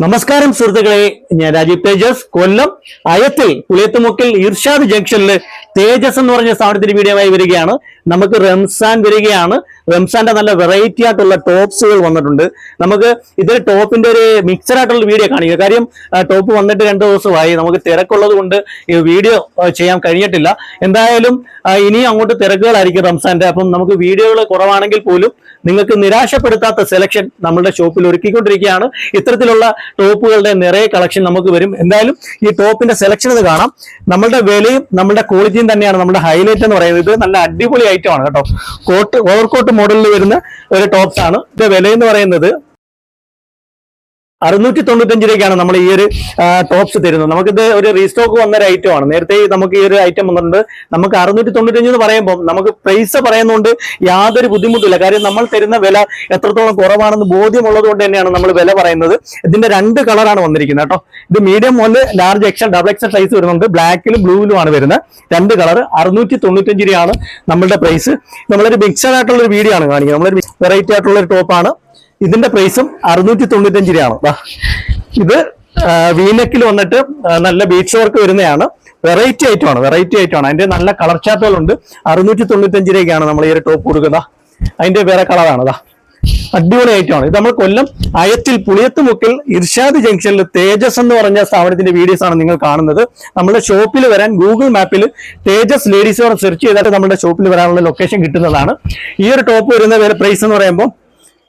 നമസ്കാരം സുഹൃത്തുക്കളെ. ഞാൻ രാജീവ് തേജസ്. കൊല്ലം അയത്തിൽ പുളിയത്തുമുക്കിൽ ഇർഷാദ് ജംഗ്ഷനിൽ തേജസ് എന്ന് പറഞ്ഞ സ്ഥാപനത്തിന്റെ ആയി വരികയാണ്. നമുക്ക് റംസാൻ വരികയാണ്. റംസാന്റെ നല്ല വെറൈറ്റി ആയിട്ടുള്ള ടോപ്സുകൾ വന്നിട്ടുണ്ട്. നമുക്ക് ഇതിൽ ടോപ്പിന്റെ ഒരു മിക്സഡ് ആയിട്ടുള്ള വീഡിയോ കാണിക്കുക കാര്യം ടോപ്പ് വന്നിട്ട് രണ്ടു ദിവസമായി. നമുക്ക് തിരക്കുള്ളത് കൊണ്ട് വീഡിയോ ചെയ്യാൻ കഴിഞ്ഞിട്ടില്ല. എന്തായാലും ഇനിയും അങ്ങോട്ട് തിരക്കുകളായിരിക്കും റംസാന്റെ. അപ്പം നമുക്ക് വീഡിയോകൾ കുറവാണെങ്കിൽ പോലും നിങ്ങൾക്ക് നിരാശപ്പെടുത്താത്ത സെലക്ഷൻ നമ്മളുടെ ഷോപ്പിൽ ഒരുക്കിക്കൊണ്ടിരിക്കുകയാണ്. ഇത്തരത്തിലുള്ള ടോപ്പുകളുടെ നിറയെ കളക്ഷൻ നമുക്ക് വരും. എന്തായാലും ഈ ടോപ്പിന്റെ സെലക്ഷൻ ഇത് കാണാം. നമ്മളുടെ വിലയും നമ്മുടെ ക്വാളിറ്റിയും തന്നെയാണ് നമ്മുടെ ഹൈലൈറ്റ് എന്ന് പറയുന്നത്. ഇത് നല്ല അടിപൊളി ഐറ്റം ആണ് കേട്ടോ. കോട്ട് ഓവർകോട്ട് മോഡലിൽ വരുന്ന ഒരു ടോപ്സ് ആണ്. ഇത് വില എന്ന് പറയുന്നത് അറുന്നൂറ്റി തൊണ്ണൂറ്റഞ്ച് രൂപയ്ക്കാണ് നമ്മൾ ഈ ഒരു ടോപ്സ് തരുന്നത്. നമുക്കിത് ഒരു റീസ്റ്റോക്ക് വന്ന ഒരു ഐറ്റം ആണ്. നേരത്തെ നമുക്ക് ഈ ഒരു ഐറ്റം വന്നിട്ടുണ്ട്. നമുക്ക് അറുന്നൂറ്റി തൊണ്ണൂറ്റഞ്ച് എന്ന് പറയുമ്പോൾ നമുക്ക് പ്രൈസ് പറയുന്നതുകൊണ്ട് യാതൊരു ബുദ്ധിമുട്ടില്ല കാര്യം നമ്മൾ തരുന്ന വില എത്രത്തോളം കുറവാണെന്ന് ബോധ്യമുള്ളത് കൊണ്ട് തന്നെയാണ് നമ്മൾ വില പറയുന്നത്. ഇതിന്റെ രണ്ട് കളറാണ് വന്നിരിക്കുന്നത് കേട്ടോ. ഇത് മീഡിയം മുതൽ large XL double XL size വരുന്നുണ്ട്. ബ്ലാക്കിലും ബ്ലൂവിലും ആണ് വരുന്നത്. രണ്ട് കളർ അറുന്നൂറ്റി തൊണ്ണൂറ്റഞ്ച് രൂപയാണ് നമ്മളുടെ പ്രൈസ് നമ്മളൊരു മിക്സഡ് ആയിട്ടുള്ള ഒരു വീഡിയോ ആണ് കാണിക്കുന്നത്. നമ്മളൊരു വെറൈറ്റി ആയിട്ടുള്ള ഒരു ടോപ്പാണ് ഇതിന്റെ പ്രൈസും അറുന്നൂറ്റി തൊണ്ണൂറ്റഞ്ച് രൂപയാണ്. ഇത് വീനക്കിൽ വന്നിട്ട് നല്ല ബീച്ച് വർക്ക് വരുന്നതാണ്. വെറൈറ്റി ഐറ്റം ആണ് വെറൈറ്റി ഐറ്റം ആണ്. അതിന്റെ നല്ല കളർ ചാർട്ടുകളുണ്ട് അറുന്നൂറ്റി തൊണ്ണൂറ്റഞ്ച് രൂപയ്ക്കാണ് നമ്മൾ ഈ ഒരു ടോപ്പ് കൊടുക്കുന്നത്. അതിന്റെ വേറെ കളറാണ് അതാ അടിപൊളി ഐറ്റം ആണ്. ഇത് നമ്മൾ കൊല്ലം അയത്തിൽ പുളിയത്തുമുക്കിൽ ഇർഷാദ് ജംഗ്ഷനിൽ തേജസ് എന്ന് പറഞ്ഞ സ്ഥാപനത്തിന്റെ വീഡിയോസ് ആണ് നിങ്ങൾ കാണുന്നത്. നമ്മുടെ ഷോപ്പിൽ വരാൻ ഗൂഗിൾ മാപ്പിൽ തേജസ് ലേഡീസ് സെർച്ച് ചെയ്താൽ നമ്മുടെ ഷോപ്പിൽ വരാനുള്ള ലൊക്കേഷൻ കിട്ടുന്നതാണ്. ഈ ഒരു ടോപ്പ് വരുന്ന പ്രൈസ് എന്ന് പറയുമ്പോൾ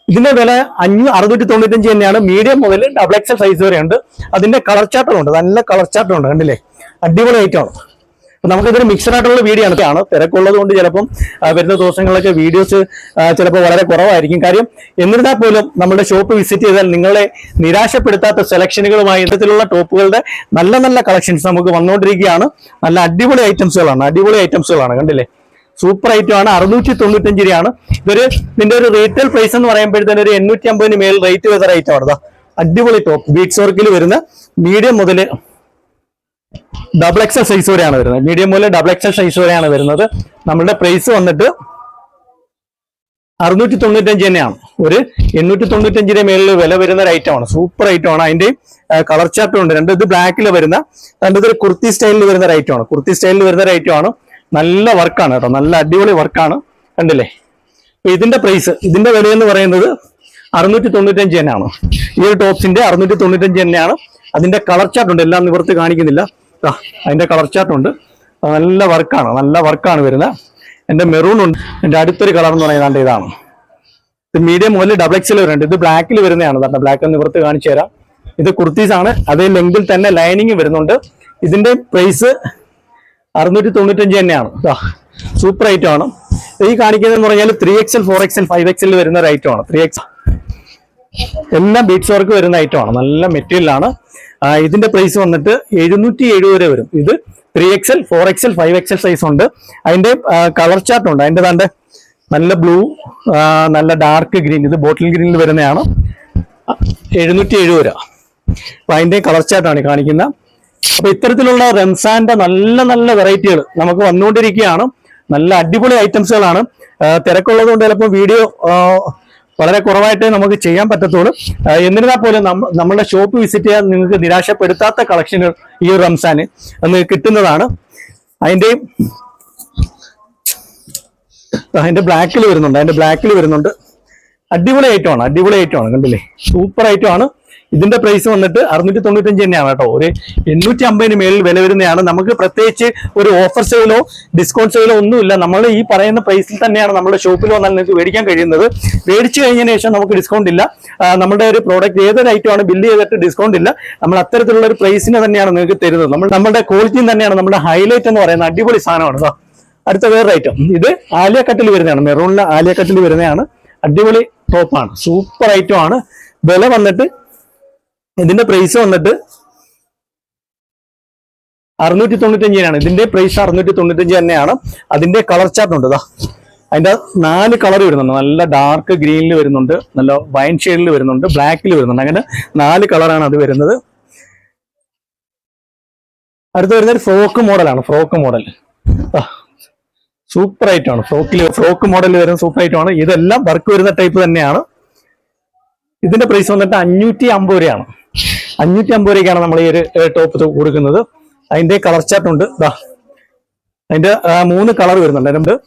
ഇതിന്റെ വില അഞ്ഞൂ അറുന്നൂറ്റി തൊണ്ണൂറ്റഞ്ച് തന്നെയാണ്. മീഡിയം മുതൽ ഡബിൾ എക്സൽ സൈസ് വരെ ഉണ്ട് അതിന്റെ കളർ ചാർട്ടും ഉണ്ട്. നല്ല കളർ ചാർട്ടും ഉണ്ട്. കണ്ടില്ലേ? അടിപൊളി ഐറ്റം ആണ്. അപ്പൊ നമുക്കിതൊരു മിക്സഡ് ആയിട്ടുള്ള വീഡിയോ ആണ്. തിരക്കുള്ളത് കൊണ്ട് ചിലപ്പം വരുന്ന ദിവസങ്ങളിലൊക്കെ വീഡിയോസ് ചിലപ്പോൾ വളരെ കുറവായിരിക്കും. കാര്യം എന്നിരുന്നാൽ പോലും നമ്മുടെ ഷോപ്പ് വിസിറ്റ് ചെയ്താൽ നിങ്ങളെ നിരാശപ്പെടുത്താത്ത സെലക്ഷനുകളുമായി ഇത്തരത്തിലുള്ള ടോപ്പുകളുടെ നല്ല നല്ല കളക്ഷൻസ് നമുക്ക് വന്നുകൊണ്ടിരിക്കുകയാണ്. നല്ല അടിപൊളി ഐറ്റംസുകളാണ് അടിപൊളി ഐറ്റംസുകളാണ് കണ്ടില്ലേ? സൂപ്പർ ഐറ്റം ആണ്. അറുന്നൂറ്റി തൊണ്ണൂറ്റഞ്ച് രൂപയാണ് ഇതൊരു ഇതിന്റെ ഒരു റീറ്റെയിൽ പ്രൈസ് എന്ന് പറയുമ്പോഴത്തേന് ഒരു എണ്ണൂറ്റി അമ്പതിന് മേൽ റേറ്റ് വരുന്ന ഐറ്റം ആണ്. അടിപൊളി ടോപ്പ് ബീറ്റ്സ് വർക്കിൽ വരുന്ന മീഡിയം മുതൽ ഡബിൾ എക്സൽ സൈസ് വരെയാണ് വരുന്നത്. മീഡിയം മുതൽ ഡബിൾ എക്സൽ സൈസ് വരെയാണ് വരുന്നത്. നമ്മുടെ പ്രൈസ് വന്നിട്ട് അറുന്നൂറ്റി തൊണ്ണൂറ്റഞ്ച് തന്നെയാണ്. ഒരു എണ്ണൂറ്റി തൊണ്ണൂറ്റഞ്ചിന്റെ മേളിൽ വില വരുന്ന ഒരു ഐറ്റം ആണ്. സൂപ്പർ ഐറ്റം ആണ്. അതിന്റെ കളർ ചാർട്ടും ഉണ്ട്. രണ്ട് ഇത് ബ്ലാക്കിൽ വരുന്ന രണ്ടത് കുർത്തി സ്റ്റൈലിൽ വരുന്ന ഒരു ഐറ്റം ആണ്. കുർത്തി സ്റ്റൈലിൽ വരുന്ന ഒരു ഐറ്റം ആണ്. നല്ല വർക്കാണ് കേട്ടോ. നല്ല അടിപൊളി വർക്കാണ്. കണ്ടില്ലേ? അപ്പൊ ഇതിന്റെ പ്രൈസ് ഇതിന്റെ വില എന്ന് പറയുന്നത് അറുന്നൂറ്റി തൊണ്ണൂറ്റഞ്ച് തന്നെയാണ്. ഈ ഒരു ടോപ്സിന്റെ അറുന്നൂറ്റി തൊണ്ണൂറ്റഞ്ച് തന്നെയാണ്. അതിന്റെ കളർ ചാർട്ട് ഉണ്ട്. എല്ലാം നിവർത്തി കാണിക്കുന്നില്ല. അതിന്റെ കളർ ചാർട്ട് ഉണ്ട്. നല്ല വർക്കാണ്. നല്ല വർക്കാണ് വരുന്നത്. എന്റെ മെറൂൺ ഉണ്ട്. എന്റെ അടുത്തൊരു കളർ എന്ന് പറയുന്നത് ഇതാണ്. ഇത് മീഡിയം മുതൽ ഡബിൾ എക്സിൽ വരുന്നുണ്ട്. ഇത് ബ്ലാക്കിൽ വരുന്നതാണ് കേട്ടോ. ബ്ലാക്ക് നിവർത്ത് കാണിച്ചു തരാം. ഇത് കുർത്തീസ് ആണ് അതേ ലെങ്കിൽ തന്നെ ലൈനിങ് വരുന്നുണ്ട്. ഇതിന്റെ പ്രൈസ് അറുന്നൂറ്റി തൊണ്ണൂറ്റഞ്ച് തന്നെയാണ് സൂപ്പർ ഐറ്റം ആണ്. ഈ കാണിക്കുന്നതെന്ന് പറഞ്ഞാൽ three XL four XL five XL വരുന്ന ഒരു ഐറ്റം ആണ്. ത്രീ എക്സ് എല്ലാം ബീറ്റ്സ് വർക്ക് വരുന്ന ഐറ്റം ആണ്. നല്ല മെറ്റീരിയലാണ് ഇതിന്റെ പ്രൈസ് വന്നിട്ട് എഴുന്നൂറ്റി എഴുപത് വരെ വരും. ഇത് three XL four XL five XL size ഉണ്ട്. അതിന്റെ കളർ ചാർട്ട് ഉണ്ട്. അതിന്റെ തന്റെ നല്ല ബ്ലൂ നല്ല ഡാർക്ക് ഗ്രീൻ ഇത് ബോട്ടിൽ ഗ്രീനിൽ വരുന്നതാണ്. എഴുന്നൂറ്റി എഴുപത് രൂപ അപ്പൊ അതിന്റെ കളർ ചാർട്ടാണ് കാണിക്കുന്നത് അപ്പൊ ഇത്തരത്തിലുള്ള റംസാന്റെ നല്ല നല്ല വെറൈറ്റികൾ നമുക്ക് വന്നുകൊണ്ടിരിക്കുകയാണ്. നല്ല അടിപൊളി ഐറ്റംസുകളാണ്. തിരക്കുള്ളത് കൊണ്ട് ചിലപ്പോൾ വീഡിയോ വളരെ കുറവായിട്ടേ നമുക്ക് ചെയ്യാൻ പറ്റത്തുള്ളൂ. എന്നിരുന്നാൽ പോലും നമ്മളുടെ ഷോപ്പ് വിസിറ്റ് ചെയ്യാൻ നിങ്ങൾക്ക് നിരാശപ്പെടുത്താത്ത കളക്ഷനുകൾ ഈ ഒരു റംസാന് അന്ന് കിട്ടുന്നതാണ്. അതിന്റെ അതിന്റെ ബ്ലാക്കിൽ വരുന്നുണ്ട്. അതിന്റെ ബ്ലാക്കിൽ വരുന്നുണ്ട്. അടിപൊളി ഐറ്റമാണ് അടിപൊളി ഐറ്റമാണ് കണ്ടില്ലേ? സൂപ്പർ ഐറ്റമാണ്. ഇതിന്റെ പ്രൈസ് വന്നിട്ട് അറുന്നൂറ്റി തൊണ്ണൂറ്റഞ്ച് തന്നെയാണ് കേട്ടോ. ഒരു എണ്ണൂറ്റി അമ്പതിന് മേളിൽ വില വരുന്നതാണ്. നമുക്ക് പ്രത്യേകിച്ച് ഒരു ഓഫർ സെയിലോ ഡിസ്കൗണ്ട് സെയിലോ ഒന്നുമില്ല. നമ്മൾ ഈ പറയുന്ന പ്രൈസിൽ തന്നെയാണ് നമ്മുടെ ഷോപ്പിൽ വന്നാൽ നിങ്ങൾക്ക് മേടിക്കാൻ കഴിയുന്നത്. മേടിച്ചു കഴിഞ്ഞതിന് ശേഷം നമുക്ക് ഡിസ്കൗണ്ട് ഇല്ല. നമ്മുടെ ഒരു പ്രോഡക്റ്റ് ഏതൊരു ഐറ്റമാണ് ബില്ല് ചെയ്തിട്ട് ഡിസ്കൗണ്ട് ഇല്ല. നമ്മൾ അത്തരത്തിലുള്ള ഒരു പ്രൈസിനെ തന്നെയാണ് നിങ്ങൾക്ക് തരുന്നത്. നമ്മൾ നമ്മുടെ ക്വാളിറ്റിയും തന്നെയാണ് നമ്മുടെ ഹൈലൈറ്റ് എന്ന് പറയുന്ന അടിപൊളി സാധനമാണ് അടുത്ത വേറെ ഐറ്റം ഇത് ആലിയ കട്ടിൽ വരുന്നതാണ്. മെറൂണിലെ ആലിയ കട്ടിൽ വരുന്നതാണ്. അടിപൊളി ടോപ്പാണ് സൂപ്പർ ഐറ്റം ആണ്. വില വന്നിട്ട് ഇതിന്റെ പ്രൈസ് വന്നിട്ട് അറുന്നൂറ്റി തൊണ്ണൂറ്റഞ്ചിനാണ് ഇതിന്റെ പ്രൈസ് അറുന്നൂറ്റി തൊണ്ണൂറ്റഞ്ച് തന്നെയാണ്. അതിന്റെ കളർ ചാർട്ട് ഉണ്ട് ഇതാ അതിന്റെ നാല് കളർ വരുന്നുണ്ട്. നല്ല ഡാർക്ക് ഗ്രീനിൽ വരുന്നുണ്ട്. നല്ല വൈൻ ഷെയ്ഡിൽ വരുന്നുണ്ട്. ബ്ലാക്കിൽ വരുന്നുണ്ട്. അങ്ങനെ നാല് കളറാണ് അത് വരുന്നത്. അടുത്ത് വരുന്നത് ഫ്രോക്ക് മോഡലാണ് ഫ്രോക്ക് മോഡൽ സൂപ്പർ ഐറ്റമാണ് ഫ്രോക്കിൽ ഫ്രോക്ക് മോഡൽ വരുന്ന സൂപ്പർ ഐറ്റമാണ് ഇതെല്ലാം വർക്ക് വരുന്ന ടൈപ്പ് തന്നെയാണ്. ഇതിന്റെ പ്രൈസ് വന്നിട്ട് അഞ്ഞൂറ്റി അമ്പത് രൂപയാണ്. അഞ്ഞൂറ്റി അമ്പത് രൂപയ്ക്കാണ് നമ്മൾ ഈ ഒരു ടോപ്പ് കൊടുക്കുന്നത്. അതിന്റെ കളർ ചാർട്ട് ഉണ്ട്. ദാ. അതിന്റെ മൂന്ന് കളർ വരുന്നുണ്ട്. രണ്ട്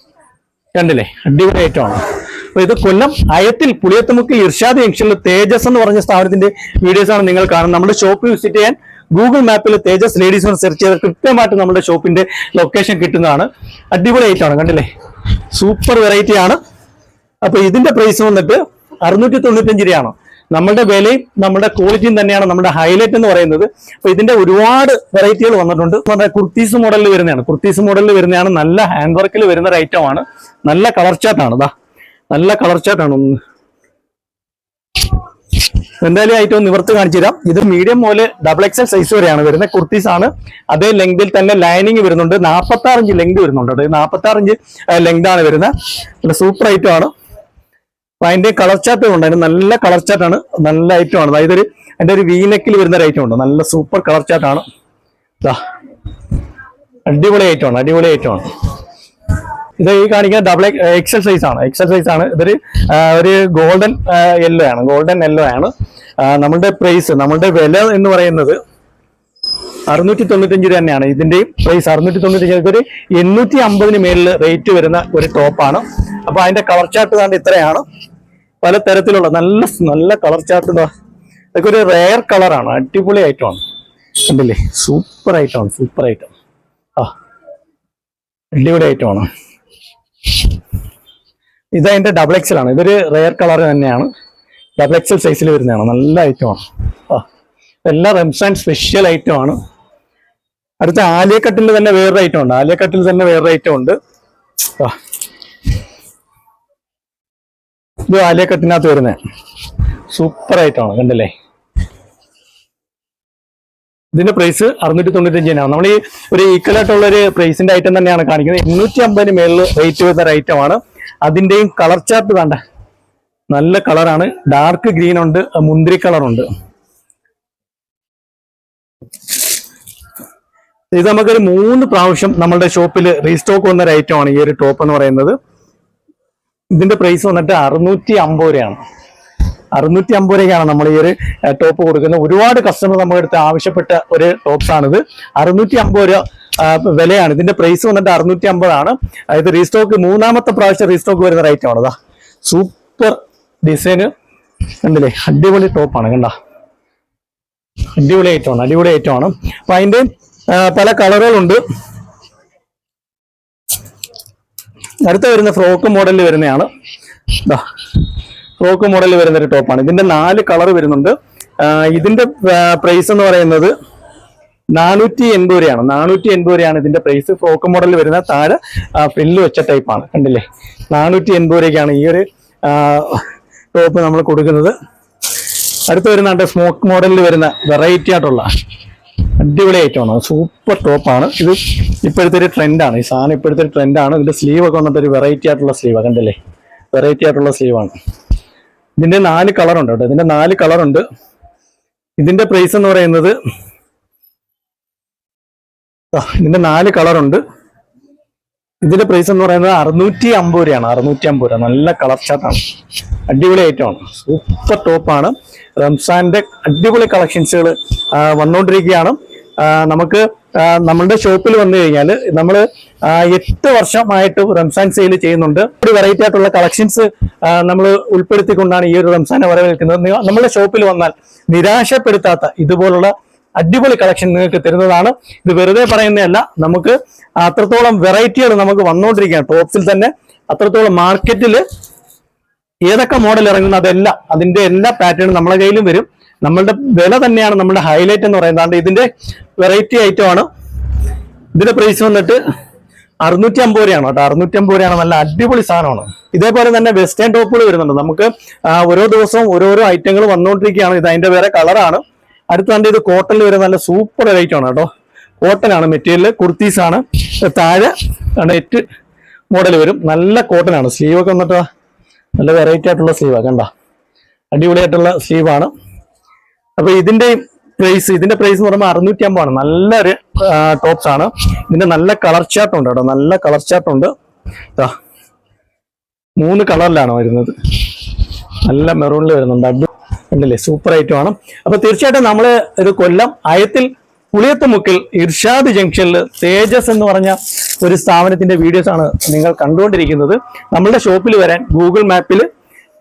കണ്ടില്ലേ? അടിപൊളി ഐറ്റമാണ് അപ്പൊ ഇത് കൊല്ലം അയത്തിൽ പുളിയത്തുമുക്കിൽ ഇർഷാദ് ജംഗ്ഷനിൽ തേജസ് എന്ന് പറഞ്ഞ സ്ഥാപനത്തിന്റെ വീഡിയോസ് ആണ് നിങ്ങൾ കാണുന്നത്. നമ്മുടെ ഷോപ്പ് വിസിറ്റ് ചെയ്യാൻ ഗൂഗിൾ മാപ്പിൽ തേജസ് ലേഡീസ് എന്ന് സെർച്ച് ചെയ്താൽ കൃത്യമായിട്ട് നമ്മുടെ ഷോപ്പിന്റെ ലൊക്കേഷൻ കിട്ടുന്നതാണ്. അടിപൊളി ഐറ്റമാണ് കണ്ടില്ലേ? സൂപ്പർ വെറൈറ്റി ആണ്. അപ്പൊ ഇതിന്റെ പ്രൈസ് വന്നിട്ട് അറുന്നൂറ്റി തൊണ്ണൂറ്റഞ്ച് രൂപയാണ്. നമ്മുടെ വിലയും നമ്മുടെ ക്വാളിറ്റിയും തന്നെയാണ് നമ്മുടെ ഹൈലൈറ്റ് എന്ന് പറയുന്നത്. അപ്പൊ ഇതിന്റെ ഒരുപാട് വെറൈറ്റികൾ വന്നിട്ടുണ്ട്. നമ്മുടെ കുർത്തീസ് മോഡലിൽ വരുന്നതാണ്. കുർത്തീസ് മോഡലിൽ വരുന്നതാണ് നല്ല ഹാൻഡ് വർക്കിൽ വരുന്ന ഒരു ഐറ്റമാണ് നല്ല കളർ ചാർട്ടാണ് ഇതാ നല്ല കളർ ചാർട്ടാണ് ഒന്ന്. എന്തായാലും ഐറ്റം നിവർത്ത് കാണിച്ചു തരാം. ഇത് മീഡിയം മുതൽ ഡബിൾ എക്സൽ സൈസ് വരെയാണ് വരുന്നത്. കുർത്തീസ് ആണ്. അതേ ലെങ്തിൽ തന്നെ ലൈനിങ് വരുന്നുണ്ട്. നാൽപ്പത്തി ഇഞ്ച് ലെങ്ത് വരുന്നുണ്ട്. നാൽപ്പത്തി ഇഞ്ച് ലെങ്ത് ആണ് വരുന്നത്. സൂപ്പർ ഐറ്റം ആണ്. അപ്പൊ അതിന്റെ കളർ ചാർട്ട് ഉണ്ട്. അതിന് നല്ല കളർ ചാർട്ടാണ് നല്ല ഐറ്റം ആണ്. അതായത് ഒരു അതിന്റെ ഒരു വീനക്കിൽ വരുന്ന ഒരു ഐറ്റം ഉണ്ട്. നല്ല സൂപ്പർ കളർ ചാർട്ടാണ്. അടിപൊളി ഐറ്റം ആണ്. അടിപൊളി ഐറ്റം ആണ്. ഇത് ഈ കാണിക്കുന്ന ഡബിൾ എക്സൽ സൈസ് ആണ്. എക്സൽ സൈസ് ആണ്. ഇതൊരു ഒരു ഗോൾഡൻ യെല്ലോ ആണ്. ഗോൾഡൻ യെല്ലോ ആണ്. നമ്മളുടെ പ്രൈസ് നമ്മളുടെ വില എന്ന് പറയുന്നത് അറുന്നൂറ്റി തൊണ്ണൂറ്റഞ്ച് രൂപ തന്നെയാണ്. ഇതിന്റെയും പ്രൈസ് അറുന്നൂറ്റി തൊണ്ണൂറ്റഞ്ച് ഒരു എണ്ണൂറ്റി അമ്പതിന് മേളിൽ റേറ്റ് വരുന്ന ഒരു ടോപ്പാണ് അപ്പൊ അതിന്റെ കളർ ചാർട്ട് കണ്ട് ഇത്രയാണ്. പല തരത്തിലുള്ള നല്ല നല്ല കളർ ചാർട്ട് ഇതാ. ഇതൊക്കെ ഒരു റെയർ കളറാണ് അടിപൊളി ഐറ്റം ആണ്. കണ്ടില്ലേ? സൂപ്പർ ഐറ്റം സൂപ്പർ ഐറ്റം ആ അടിപൊളി ഐറ്റം ആണ്. ഇത് അതിന്റെ ഡബിൾ എക്സൽ ആണ്. ഇതൊരു റെയർ കളർ തന്നെയാണ്. ഡബിൾ എക്സൽ സൈസിൽ വരുന്നതാണ്. നല്ല ഐറ്റമാണ് ആ എല്ലാ റംസാൻ സ്പെഷ്യൽ ഐറ്റമാണ് അടുത്ത ആലിയക്കട്ടിൽ തന്നെ വേറൊരു ഐറ്റം ഉണ്ട്. ആലിയക്കട്ടിൽ തന്നെ വേറൊരു ഐറ്റം ഉണ്ട്. ഇത് ആലിയക്കട്ടിനകത്ത് വരുന്നത് സൂപ്പർ ഐറ്റം ആണ് കണ്ടില്ലേ? ഇതിന്റെ പ്രൈസ് അറുന്നൂറ്റി തൊണ്ണൂറ്റി തന്നെയാണ്. നമ്മൾ ഈ ഒരു ഈക്വൽ ആയിട്ടുള്ള ഒരു പ്രൈസിന്റെ ഐറ്റം തന്നെയാണ് കാണിക്കുന്നത്. എണ്ണൂറ്റി അമ്പതിന് മേളിൽ റേറ്റ് വരുന്ന ഒരു ഐറ്റം ആണ്. അതിന്റെയും കളർ ചാർട്ട് വേണ്ട നല്ല കളറാണ് ഡാർക്ക് ഗ്രീൻ ഉണ്ട് മുന്തിരി കളർ ഉണ്ട്. ഇത് നമുക്കൊരു മൂന്ന് പ്രാവശ്യം നമ്മളുടെ ഷോപ്പിൽ റീസ്റ്റോക്ക് വന്ന ഒരു ഐറ്റം ആണ് ഈ ഒരു ടോപ്പ് എന്ന് പറയുന്നത്. ഇതിന്റെ പ്രൈസ് വന്നിട്ട് അറുന്നൂറ്റി അമ്പത് രൂപയാണ്. അറുന്നൂറ്റി അമ്പത് രൂപയ്ക്കാണ് നമ്മൾ ഈ ഒരു ടോപ്പ് കൊടുക്കുന്നത്. ഒരുപാട് കസ്റ്റമർ നമ്മുടെ അടുത്ത് ആവശ്യപ്പെട്ട ഒരു ടോപ്സ് ആണിത്. അറുന്നൂറ്റി അമ്പത് രൂപ വിലയാണ്. ഇതിന്റെ പ്രൈസ് വന്നിട്ട് അറുന്നൂറ്റി അമ്പതാണ് അതായത് റീസ്റ്റോക്ക് മൂന്നാമത്തെ പ്രാവശ്യം റീസ്റ്റോക്ക് വരുന്ന റേറ്റ് ആണ്. സൂപ്പർ ഡിസൈന് കണ്ടില്ലേ? അടിപൊളി ടോപ്പാണ് കണ്ട? അടിപൊളി ഐറ്റമാണ് അടിപൊളി ഐറ്റമാണ് അപ്പൊ അതിന്റെ പല കളറുകളുണ്ട്. അടുത്ത വരുന്ന ഫ്രോക്ക് മോഡലിൽ വരുന്നതാണ് ഫ്രോക്ക് മോഡലിൽ വരുന്ന ഒരു ടോപ്പാണ് ഇതിന്റെ നാല് കളർ വരുന്നുണ്ട്. ഇതിന്റെ പ്രൈസ് എന്ന് പറയുന്നത് നാനൂറ്റി എൺപത് രൂപയാണ്. നാനൂറ്റി എൺപത് രൂപയാണ് ഇതിന്റെ പ്രൈസ് ഫ്രോക്ക് മോഡലിൽ വരുന്ന താഴെ ഫ്രില്ല് വെച്ച ടൈപ്പാണ് കണ്ടില്ലേ? നാനൂറ്റി എൺപത് രൂപയ്ക്കാണ് ഈ ഒരു ടോപ്പ് നമ്മൾ കൊടുക്കുന്നത്. അടുത്ത് വരുന്ന സ്മോക്ക് മോഡലിൽ വരുന്ന വെറൈറ്റി ആയിട്ടുള്ള അടിപൊളി ഐറ്റമാണ് സൂപ്പർ ടോപ്പാണ് ഇത് ഇപ്പോഴത്തെ ഒരു ട്രെൻഡാണ് ഈ സാധനം ഇപ്പോഴത്തെ ഒരു ട്രെൻഡാണ് ഇതിന്റെ സ്ലീവ് ഒക്കെ വന്നിട്ട് ഒരു വെറൈറ്റി ആയിട്ടുള്ള സ്ലീവ് കണ്ടില്ലേ? വെറൈറ്റി ആയിട്ടുള്ള സ്ലീവാണ് ഇതിന്റെ നാല് കളർ ഉണ്ട് കേട്ടോ. ഇതിന്റെ നാല് കളർ ഉണ്ട്. ഇതിന്റെ പ്രൈസ് എന്ന് പറയുന്നത് ഇതിന്റെ നാല് കളർ ഉണ്ട്. ഇതിന്റെ പ്രൈസ് എന്ന് പറയുന്നത് അറുന്നൂറ്റി അമ്പത് രൂപയാണ്. അറുന്നൂറ്റി അമ്പത് രൂപ. നല്ല കളർ ഷർട്ടാണ് അടിപൊളി ഐറ്റമാണ് സൂപ്പർ ടോപ്പാണ് റംസാന്റെ അടിപൊളി കളക്ഷൻസുകൾ വന്നുകൊണ്ടിരിക്കുകയാണ് നമുക്ക് നമ്മളുടെ ഷോപ്പിൽ വന്നു കഴിഞ്ഞാൽ നമ്മൾ എട്ട് വർഷമായിട്ട് റംസാൻ സെയിൽ ചെയ്യുന്നുണ്ട്. ഒരു വെറൈറ്റി ആയിട്ടുള്ള കളക്ഷൻസ് നമ്മൾ ഉൾപ്പെടുത്തിക്കൊണ്ടാണ് ഈ ഒരു റംസാനെ വരവേൽക്കുന്നത്. നമ്മളുടെ ഷോപ്പിൽ വന്നാൽ നിരാശപ്പെടുത്താത്ത ഇതുപോലുള്ള അടിപൊളി കളക്ഷൻ നിങ്ങൾക്ക് തരുന്നതാണ്. ഇത് വെറുതെ പറയുന്നതല്ല നമുക്ക് അത്രത്തോളം വെറൈറ്റികൾ നമുക്ക് വന്നുകൊണ്ടിരിക്കുകയാണ് ടോപ്സിൽ തന്നെ അത്രത്തോളം മാർക്കറ്റിൽ ഏതൊക്കെ മോഡൽ ഇറങ്ങുന്ന അതെല്ലാം അതിന്റെ എല്ലാ പാറ്റേണും നമ്മളെ കയ്യിലും വരും. നമ്മളുടെ വില തന്നെയാണ് നമ്മുടെ ഹൈലൈറ്റ് എന്ന് പറയുന്നത്. ഇതിന്റെ വെറൈറ്റി ഐറ്റം ആണ്. ഇതിന്റെ പ്രൈസ് വന്നിട്ട് അറുന്നൂറ്റി അമ്പത് രൂപയാണ് കേട്ടോ. അറുന്നൂറ്റി അമ്പത് രൂപയാണ്. നല്ല അടിപൊളി സാധനമാണ്. ഇതേപോലെ തന്നെ വെസ്റ്റേൺ ടോപ്പുകൾ വരുന്നുണ്ട്. നമുക്ക് ഓരോ ദിവസവും ഓരോരോ ഐറ്റങ്ങൾ വന്നുകൊണ്ടിരിക്കുകയാണ് ഇത് അതിന്റെ വേറെ കളറാണ് അടുത്ത കണ്ട് ഇത് കോട്ടണിൽ വരുന്ന നല്ല സൂപ്പർ വെറൈറ്റി ആണ് കേട്ടോ. കോട്ടൺ ആണ് മെറ്റീരിയൽ കുർത്തീസ് ആണ്. താഴെ നെറ്റ് മോഡൽ വരും. നല്ല കോട്ടൺ ആണ്. സ്ലീവ് ഒക്കെ വന്നിട്ട് നല്ല വെറൈറ്റി ആയിട്ടുള്ള സ്ലീവാണ് കണ്ട? അടിപൊളിയായിട്ടുള്ള സ്ലീവാണ് അപ്പൊ ഇതിന്റെ പ്രൈസ് ഇതിന്റെ പ്രൈസ് എന്ന് പറയുമ്പോൾ അറുന്നൂറ്റി അമ്പതാണ് നല്ലൊരു ടോപ്സ് ആണ്. ഇതിന്റെ നല്ല കളർ ചാർട്ട് ഉണ്ട് കേട്ടോ. നല്ല കളർ ചാർട്ട് ഉണ്ട്. മൂന്ന് കളറിലാണ് വരുന്നത്. നല്ല മെറൂണിൽ വരുന്നുണ്ട്. അടി ഉണ്ടല്ലേ സൂപ്പർ ഐറ്റം ആണ്. അപ്പൊ തീർച്ചയായിട്ടും നമ്മൾ ഒരു കൊല്ലം അയത്തിൽ പുളിയത്തുമുക്കിൽ ഇർഷാദ് ജംഗ്ഷനിൽ തേജസ് എന്ന് പറഞ്ഞ ഒരു സ്ഥാപനത്തിന്റെ വീഡിയോസ് ആണ് നിങ്ങൾ കണ്ടുകൊണ്ടിരിക്കുന്നത്. നമ്മളുടെ ഷോപ്പിൽ വരാൻ ഗൂഗിൾ മാപ്പിൽ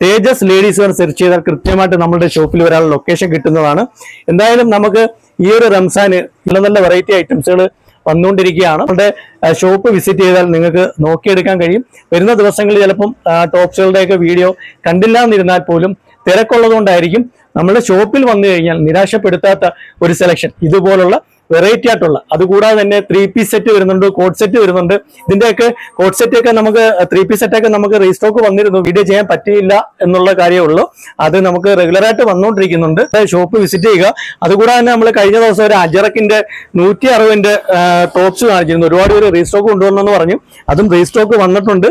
തേജസ് ലേഡീസ് വെയർ സെർച്ച് ചെയ്താൽ കൃത്യമായിട്ട് നമ്മളുടെ ഷോപ്പിൽ വരാനുള്ള ലൊക്കേഷൻ കിട്ടുന്നതാണ്. എന്തായാലും നമുക്ക് ഈ ഒരു റംസാന് നല്ല നല്ല വെറൈറ്റി ഐറ്റംസുകൾ വന്നുകൊണ്ടിരിക്കുകയാണ്. നമ്മുടെ ഷോപ്പ് വിസിറ്റ് ചെയ്താൽ നിങ്ങൾക്ക് നോക്കിയെടുക്കാൻ കഴിയും. വരുന്ന ദിവസങ്ങളിൽ ചിലപ്പം ടോപ്സുകളുടെയൊക്കെ വീഡിയോ കണ്ടില്ല എന്നിരുന്നാൽ പോലും തിരക്കുള്ളതുകൊണ്ടായിരിക്കും നമ്മുടെ ഷോപ്പിൽ വന്നു കഴിഞ്ഞാൽ നിരാശപ്പെടുത്താത്ത ഒരു സെലക്ഷൻ ഇതുപോലുള്ള വെറൈറ്റി ആയിട്ടുള്ള. അതുകൂടാതെ തന്നെ ത്രീ പീസ് സെറ്റ് വരുന്നുണ്ട് കോട്ട് സെറ്റ് വരുന്നുണ്ട്. ഇതിന്റെയൊക്കെ കോട്ട് സെറ്റ് ഒക്കെ നമുക്ക് ത്രീ പീസ് സെറ്റ് ഒക്കെ നമുക്ക് റീസ്റ്റോക്ക് വന്നിരുന്നു. വീഡിയോ ചെയ്യാൻ പറ്റിയില്ല എന്നുള്ള കാര്യമേ ഉള്ളൂ. അത് നമുക്ക് റെഗുലർ ആയിട്ട് വന്നുകൊണ്ടിരിക്കുന്നുണ്ട് ഷോപ്പ് വിസിറ്റ് ചെയ്യുക. അതുകൂടാതെ തന്നെ നമ്മൾ കഴിഞ്ഞ ദിവസം ഒരു അജറക്കിന്റെ നൂറ്റി അറുപതിന്റെ ടോപ്സ് കാണിച്ചിരുന്നു. ഒരുപാട് പേര് റീസ്റ്റോക്ക് കൊണ്ടുവന്നെന്ന് പറഞ്ഞു. അതും റീസ്റ്റോക്ക് വന്നിട്ടുണ്ട്.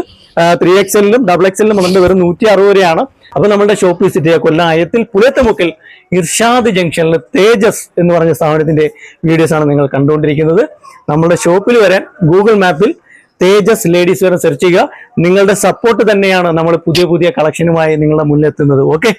ത്രീ എക്സലിലും ഡബിൾ എക്സലിലും വന്നിട്ട് വെറും നൂറ്റി അറുപത് രൂപയാണ്. അപ്പൊ നമ്മുടെ ഷോപ്പ് വിസിറ്റ് ചെയ്യുക കൊല്ലം അയത്തിൽ പുലയത്തമുക്കിൽ ഇർഷാദ് ജംഗ്ഷനിൽ തേജസ് എന്ന് പറഞ്ഞ സ്ഥാപനത്തിന്റെ വീഡിയോസ് ആണ് നിങ്ങൾ കണ്ടുകൊണ്ടിരിക്കുന്നത്. നമ്മുടെ ഷോപ്പിൽ വരാൻ ഗൂഗിൾ മാപ്പിൽ തേജസ് ലേഡീസ് വരെ സെർച്ച് ചെയ്യുക. നിങ്ങളുടെ സപ്പോർട്ട് തന്നെയാണ് നമ്മൾ പുതിയ പുതിയ കളക്ഷനുമായി നിങ്ങളുടെ മുന്നിലെത്തുന്നത്. ഓക്കെ